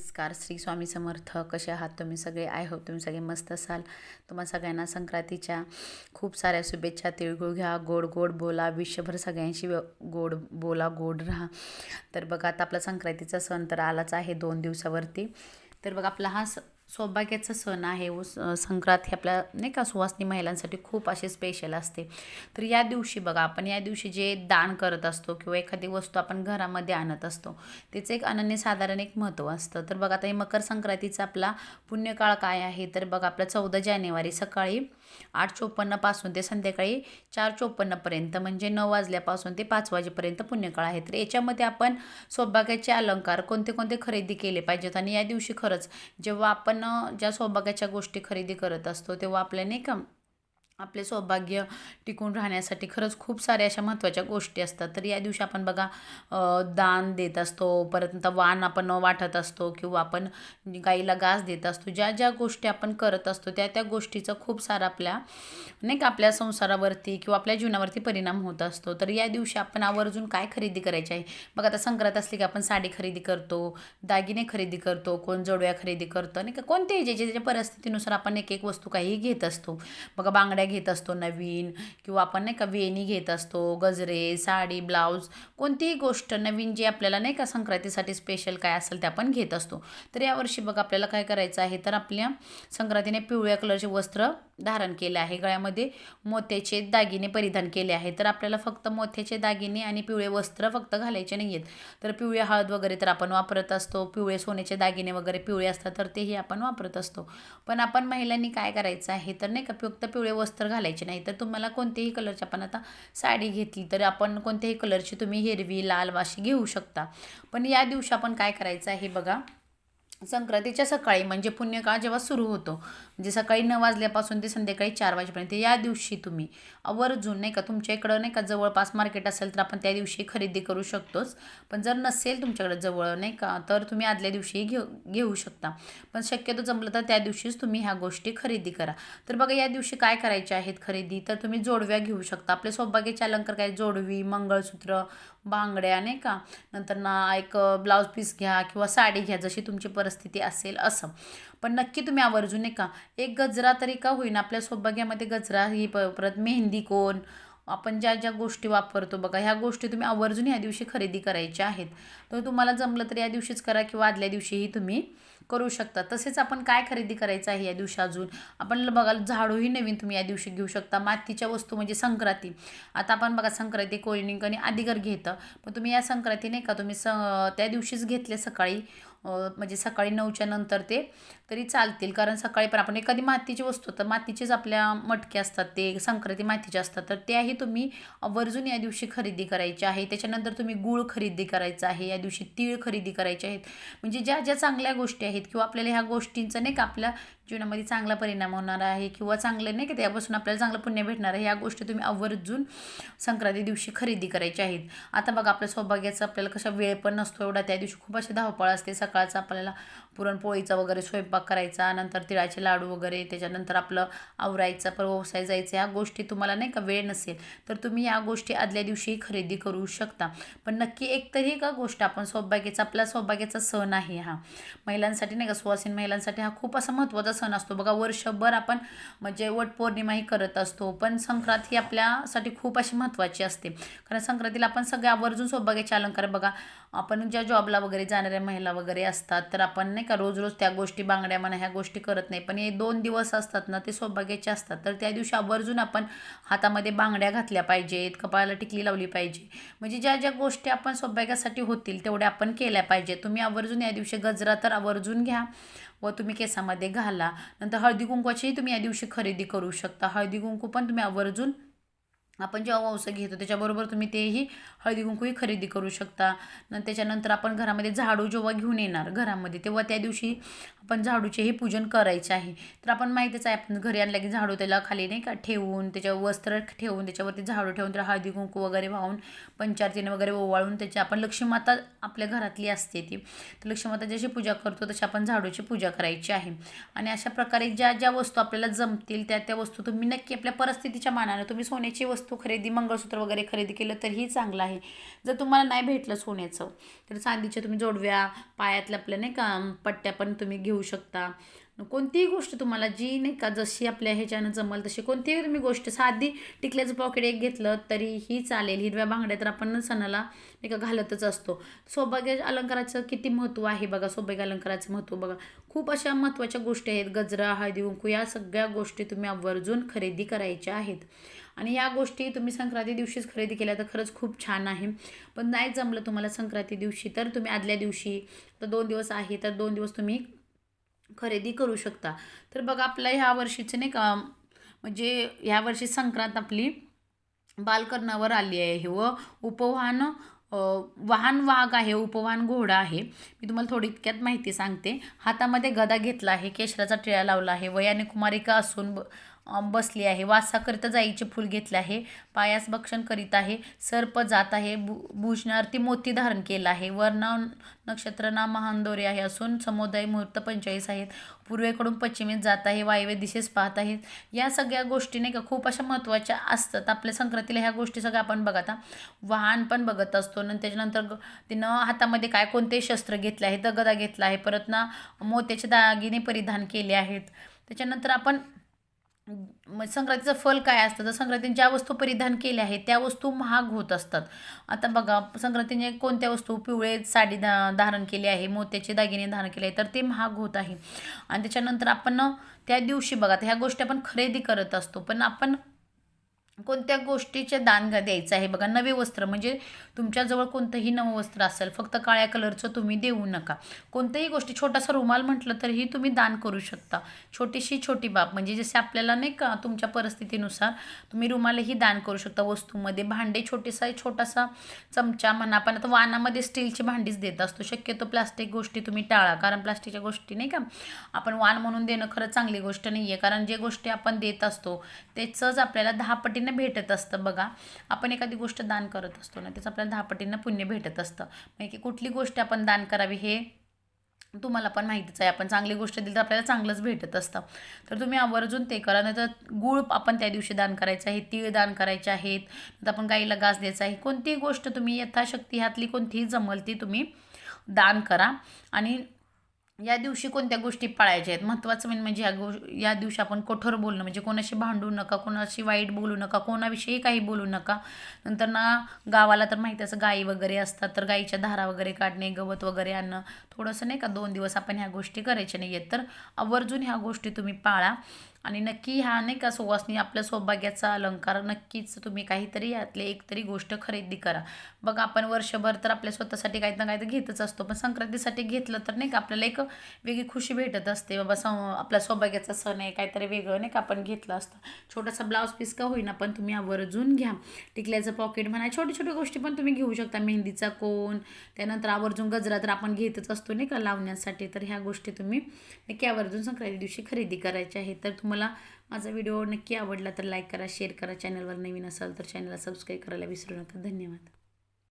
नमस्कार श्री स्वामी समर्थ. कसे आहात तुम्ही सगळे? आय होप तुम्ही सगळे मस्त असाल. तुम्हा सगळ्यांना संक्रांतीच्या खूप साऱ्या शुभेच्छा तिळगुळ घ्या गोड गोड बोला विश्वभर सगळ्यांशी गोड बोला गोड राहा. तर बघा आता आपला संक्रांतीचा सण तर आलाच आहे दोन दिवसावरती. तर बघा आपला हा स सौभाग्याचा सण आहे. व संक्रांत हे आपल्या नाही का सुवासनी महिलांसाठी खूप असे स्पेशल असते. तर या दिवशी बघा आपण या दिवशी जे दान करत असतो किंवा एखादी वस्तू आपण घरामध्ये आणत असतो त्याचं एक अनन्यसाधारण एक महत्त्व असतं. तर बघा आता हे मकर संक्रांतीचा आपला पुण्यकाळ काय आहे? तर बघा आपला चौदा जानेवारी सकाळी आठ चोपन्नपासून ते संध्याकाळी चार चोपन्नपर्यंत म्हणजे नऊ वाजल्यापासून ते पाच वाजेपर्यंत पुण्यकाळ आहे. तर याच्यामध्ये आपण सौभाग्याचे अलंकार कोणते कोणते खरेदी केले पाहिजेत? आणि या दिवशी खरंच जेव्हा आपण ज्या सौभाग्याच्या गोष्टी खरेदी करत असतो तेव्हा आपल्या नाही का आपले सौभाग्य टिकून राहण्यासाठी खरंच खूप साऱ्या अशा महत्त्वाच्या गोष्टी असतात. तर या दिवशी आपण बघा दान देत असतो परत नंतर वाण आपण वाटत असतो किंवा आपण गाईला घास देत असतो. ज्या ज्या गोष्टी आपण करत असतो त्या त्या गोष्टीचा खूप सारा आपल्या नाही का आपल्या संसारावरती किंवा आपल्या जीवनावरती परिणाम होत असतो. तर या दिवशी आपण आवर्जून काय खरेदी करायची आहे? बघा आता संक्रांत असली की आपण साडी खरेदी करतो दागिने खरेदी करतो कोण जोडव्या खरेदी करतो नाही का? कोणत्याही ज्याच्या ज्याच्या परिस्थितीनुसार आपण एक एक वस्तू काही घेत असतो. बघा बांगड्या घेत असतो नवीन किंवा आपण नाही का वेणी घेत असतो गजरे साडी ब्लाऊज कोणतीही गोष्ट नवीन जी आपल्याला नाही का संक्रांतीसाठी स्पेशल काय असेल ते आपण घेत असतो. तर यावर्षी बघा आपल्याला काय करायचं आहे तर आपल्या संक्रांतीने पिवळ्या कलरचे वस्त्र धारण केले आहे. गळ्यामध्ये मोत्याचे दागिने परिधान केले आहे तर आपल्याला फक्त मोत्याचे दागिने आणि पिवळे वस्त्र फक्त घालायचे नाही आहेत तर पिवळे हळद वगैरे तर आपण वापरत असतो. पिवळे सोन्याचे दागिने वगैरे पिवळे असतात तर तेही आपण वापरत असतो. पण आपण महिलांनी काय करायचं आहे? तर नाही का फक्त पिवळे वस्त्र घालायचे नाही. तर तुम्हाला कोणतेही कलरची आपण आता साडी घेतली तर आपण कोणत्याही कलरची तुम्ही हिरवी लाल वाशी घेऊ शकता. पण या दिवशी आपण काय करायचं आहे बघा? संक्रांतीच्या सकाळी म्हणजे पुण्यकाळ जेव्हा सुरू होतो म्हणजे सकाळी नऊ वाजल्यापासून ते संध्याकाळी चार वाजेपर्यंत या दिवशी तुम्ही आवर्जून नाही का तुमच्या इकडं नाही का जवळपास मार्केट असेल तर आपण त्या दिवशी खरेदी करू शकतोच. पण जर नसेल तुमच्याकडे जवळ नाही का तर तुम्ही आदल्या दिवशी घेऊ घेऊ शकता. पण शक्यतो जमलं तर त्या दिवशीच तुम्ही ह्या गोष्टी खरेदी करा. तर बघा या दिवशी काय करायचे आहेत खरेदी? तर तुम्ही जोडव्या घेऊ शकता. आपले सौभाग्याचे अलंकार काय? जोडवी मंगळसूत्र बांगड्या नाही का? नंतर ना एक ब्लाऊज पीस घ्या किंवा साडी घ्या जशी तुमची परत परिस्थिती असेल असं. पण नक्की तुम्ही आवर्जून नाही का एक गजरा तरी का होईना आपल्या सौभाग्यामध्ये गजरा ही परत मेहंदी कोण? आपण ज्या ज्या गोष्टी वापरतो बघा ह्या गोष्टी तुम्ही आवर्जून ह्या दिवशी खरेदी करायच्या आहेत. तर तुम्हाला जमलं तर या दिवशीच करा किंवा आदल्या दिवशीही तुम्ही करू शकता. तसेच आपण काय खरेदी करायचं आहे या दिवशी अजून? आपण बघाल झाडूही नवीन तुम्ही या दिवशी घेऊ शकता. मातीच्या वस्तू म्हणजे संक्रांती. आता आपण बघा संक्रांती कोळिनिंग आणि आदिगर घेतं. पण तुम्ही या संक्रांती नाही का तुम्ही स त्या दिवशीच घेतले सकाळी. म्हणजे सकाळी नऊच्या नंतर ते तरी चालतील. कारण सकाळी पण आपण एखादी मातीची वस्तू तर मातीचेच आपल्या मटके असतात ते संक्रांती मातीचे असतात. तर त्याही तुम्ही आवर्जून या दिवशी खरेदी करायचे आहे. त्याच्यानंतर तुम्ही गूळ खरेदी करायचं आहे. या दिवशी तीळ खरेदी करायचे आहेत. म्हणजे ज्या ज्या चांगल्या गोष्टी आहेत किंवा आपल्याला ह्या गोष्टींचं नाही का आपल्या जीवनामध्ये चांगला परिणाम होणार आहे किंवा चांगलं नाही का त्यापासून आपल्याला चांगलं पुण्य भेटणार आहे ह्या गोष्टी तुम्ही आवर्जून संक्रांती दिवशी खरेदी करायच्या आहेत. आता बघा आपल्या सौभाग्याचं आपल्याला कशा वेळ पण नसतो एवढा त्या दिवशी खूप अशी धावपळ असते. सकाळचं आपल्याला पुरणपोळीचा वगैरे स्वयंपाक करायचा नंतर तिळाचे लाडू वगैरे त्याच्यानंतर आपलं आवरायचं पर व्यवसाय जायचं ह्या गोष्टी तुम्हाला नाही का वेळ नसेल तर तुम्ही या गोष्टी आदल्या दिवशी खरेदी करू शकता. पण नक्की एक तरी का गोष्ट आपण सौभाग्याचा आपला सौभाग्याचा सण आहे हा. महिलांसाठी नाही का सुवासीन महिलांसाठी हा खूप असा महत्त्वाचा सण असतो. बघा वर्षभर आपण म्हणजे वटपौर्णिमाही करत असतो. पण संक्रांत ही आपल्यासाठी खूप अशी महत्त्वाची असते. कारण संक्रांतीला आपण सगळे आवर्जून सौभाग्याचे अलंकार बघा आपण ज्या जॉबला वगैरे जाणाऱ्या महिला वगैरे असतात तर आपण नाही का रोज रोज त्या गोष्टी बांगड्या म्हणा ह्या गोष्टी करत नाही. पण हे दोन दिवस असतात ना ते सौभाग्याचे असतात. तर त्या दिवशी आवर्जून आपण हातामध्ये बांगड्या घातल्या पाहिजेत कपाळाला टिकली लावली पाहिजे. म्हणजे ज्या ज्या गोष्टी आपण सौभाग्यासाठी होतील तेवढ्या आपण केल्या पाहिजे तुम्ही आवर्जून या दिवशी गजरा तर आवर्जून घ्या. व तुम्ही केसामध्ये घाला. नंतर हळदी कुंकवाचीही तुम्ही या दिवशी खरेदी करू शकता. हळदी कुंकू पण तुम्ही आवर्जून आपण जेव्हा वंस घेतो त्याच्याबरोबर तुम्ही तेही हळदी कुंकूही खरेदी करू शकता. न त्याच्यानंतर आपण घरामध्ये झाडू जेव्हा घेऊन येणार घरामध्ये तेव्हा त्या दिवशी आपण झाडूचेही पूजन करायचे आहे. तर आपण माहितीच आहे आपण घरी आणलं की झाडू त्याला खाली नाही का ठेवून त्याच्यावर वस्त्र ठेवून त्याच्यावरती झाडू ठेवून त्याला हळदी कुंकू वगैरे वाहून पंचारतीने वगैरे ओवाळून त्याची आपण लक्ष्मीमाता आपल्या घरातली असते ती. तर लक्ष्मीमाता जशी पूजा करतो तशी आपण झाडूची पूजा करायची आहे. आणि अशा प्रकारे ज्या ज्या वस्तू आपल्याला जमतील त्या त्या वस्तू तुम्ही नक्की आपल्या परिस्थितीच्या मानानं तुम्ही सोन्याची वस्तू वस्तू खरेदी मंगळसूत्र वगैरे खरेदी केलं तरीही चांगलं आहे. जर तुम्हाला नाही भेटलं सोन्याचं तर चांदीच्या तुम्ही जोडव्या पायातल्या आपल्या नाही का पट्ट्या पण तुम्ही घेऊ शकता. कोणतीही गोष्ट तुम्हाला जी नाही का जशी आपल्या ह्याच्यानं जमल तशी कोणतीही तुम्ही गोष्ट साधी टिकल्याचं पॉकेट एक घेतलं तरीही चालेल. हिरव्या बांगड्या तर आपण सणाला नाही का घालतच असतो. सौभाग्य अलंकाराचं किती महत्त्व आहे बघा सौभाग्य अलंकाराचं महत्त्व बघा. खूप अशा महत्त्वाच्या गोष्टी आहेत. गजरा हळदी कुंकू या सगळ्या गोष्टी तुम्ही आवर्जून खरेदी करायच्या आहेत. आणि या गोष्टी तुम्ही संक्रांती दिवशीच खरेदी केल्या तर खरंच खूप छान आहे. पण नाही जमलं तुम्हाला संक्रांती दिवशी तर तुम्ही आदल्या दिवशी तर दोन दिवस आहे तर दोन दिवस तुम्ही खरेदी करू शकता. तर बघा आपल्या ह्या वर्षीचे नाही का म्हणजे ह्या वर्षी संक्रांत आपली बालकर्णावर आली आहे व उपवाहन वाहन वाघ आहे उपवाहन घोडा आहे. मी तुम्हाला थोडी इतक्यात माहिती सांगते. हातामध्ये गदा घेतला आहे केशराचा टिळा लावला आहे वयाने कुमारिका असून ब बसली आहे. वासाकरिता जाईचे फूल घेतले आहे. पायास भक्षण करीत आहे. सर्प जात आहे. भू भूषणार्थी मोती धारण केलं आहे. वर्ण नक्षत्र ना महानदोरे आहे असून समुदाय मुहूर्त पंचेचाळीस आहेत. पूर्वेकडून पश्चिमेत जात आहे. वायव्य दिशेस पाहत आहेत. या सगळ्या गोष्टी नाही का खूप अशा महत्त्वाच्या असतात. आपल्या संक्रांतीला ह्या गोष्टी सगळ्या आपण बघता वाहन पण बघत असतो. आणि त्याच्यानंतर तिनं हातामध्ये काय कोणते शस्त्र घेतले आहे दगदा घेतला आहे. परत ना मोत्याचे दागिने परिधान केले आहेत. त्याच्यानंतर आपण मग संक्रांतीचं फल काय असतं? तर संक्रांतीने ज्या वस्तू परिधान केल्या आहेत त्या वस्तू महाग होत असतात. आता बघा संक्रांतीने कोणत्या वस्तू पिवळे साडी धा धारण केली आहे मोत्याचे दागिने धारण केले आहे तर ते महाग होत आहे. आणि त्याच्यानंतर आपण त्या दिवशी बघा ह्या गोष्टी आपण खरेदी करत असतो पण आपण कोणत्या गोष्टीचे दान द्यायचं आहे? बघा नवे वस्त्र म्हणजे तुमच्याजवळ कोणतंही नवं वस्त्र असेल फक्त काळ्या कलरचं तुम्ही देऊ नका. कोणत्याही गोष्टी छोटासा रुमाल म्हटलं तरीही तुम्ही दान करू शकता. छोटीशी छोटी बाब म्हणजे जसे आपल्याला नाही का तुमच्या परिस्थितीनुसार तुम्ही रुमालही दान करू शकता. वस्तूमध्ये भांडे छोटेसा छोटासा चमचा म्हणा आपण आता वानामध्ये स्टीलची भांडीच देत असतो. शक्यतो प्लास्टिक गोष्टी तुम्ही टाळा. कारण प्लास्टिकच्या गोष्टी नाही का आपण वाण म्हणून देणं खरंच चांगली गोष्ट नाही आहे कारण जे गोष्टी आपण देत असतो त्याचंच आपल्याला दहा पटीने भेटत असतं बघा. आपण एखादी गोष्ट दान करत असतो ना त्याचं आपल्याला दहा पटींना पुण्य भेटत असतं. म्हणजे की कुठली गोष्ट आपण दान करावी हे तुम्हाला पण माहितीच आहे. आपण चांगली गोष्ट दिली तर आपल्याला चांगलंच भेटत असतं. तर तुम्ही आवर्जून ते करा नाही तर गूळ आपण त्या दिवशी दान करायचं आहे तीळ दान करायचे आहेत. तर आपण गाईला घास द्यायचा आहे. कोणतीही गोष्ट तुम्ही यथाशक्ती ह्यातली कोणतीही जमल ती तुम्ही दान करा. आणि या दिवशी कोणत्या गोष्टी पाळायच्या आहेत? महत्त्वाचं मेन म्हणजे या गो या दिवशी आपण कठोर बोलणं म्हणजे कोणाशी भांडू नका कोणाशी वाईट बोलू नका कोणाविषयी काही बोलू नका. नंतर ना गावाला तर माहिती असं गाई वगैरे असतात तर गाईच्या धारा वगैरे काढणे गवत वगैरे आणणं थोडंसं नाही का दोन दिवस आपण ह्या गोष्टी करायच्या नाही आहेत तर आवर्जून ह्या गोष्टी तुम्ही पाळा. आणि नक्की ह्या नाही का सुवासनी आपल्या सौभाग्याचा अलंकार नक्कीच तुम्ही काहीतरी यातले एक तरी गोष्ट खरेदी करा. बघा आपण वर्षभर तर आपल्या स्वतःसाठी काही ना काही तर घेतच असतो पण संक्रांतीसाठी घेतलं तर नाही का आपल्याला एक वेगळी खुशी भेटत असते. बाबा सं आपल्या सौभाग्याचा सण आहे काहीतरी वेगळं नाही का आपण घेतलं असतं. छोटासा ब्लाऊज पीस का होईना पण तुम्ही आवर्जून घ्या. टिकल्याचं पॉकेट म्हणा छोट्या छोट्या गोष्टी पण तुम्ही घेऊ शकता. मेहंदीचा कोण त्यानंतर आवर्जून गजरा तर आपण घेतच असतो नाही का लावण्यासाठी. तर ह्या गोष्टी तुम्ही नक्की आवर्जून संक्रांती दिवशी खरेदी करायच्या आहे तर तुम्हाला माझा व्हिडिओ नक्की आवडला तर लाईक करा शेअर करा. चॅनलवर नवीन असाल तर चॅनलला सबस्क्राईब करायला विसरू नका. धन्यवाद.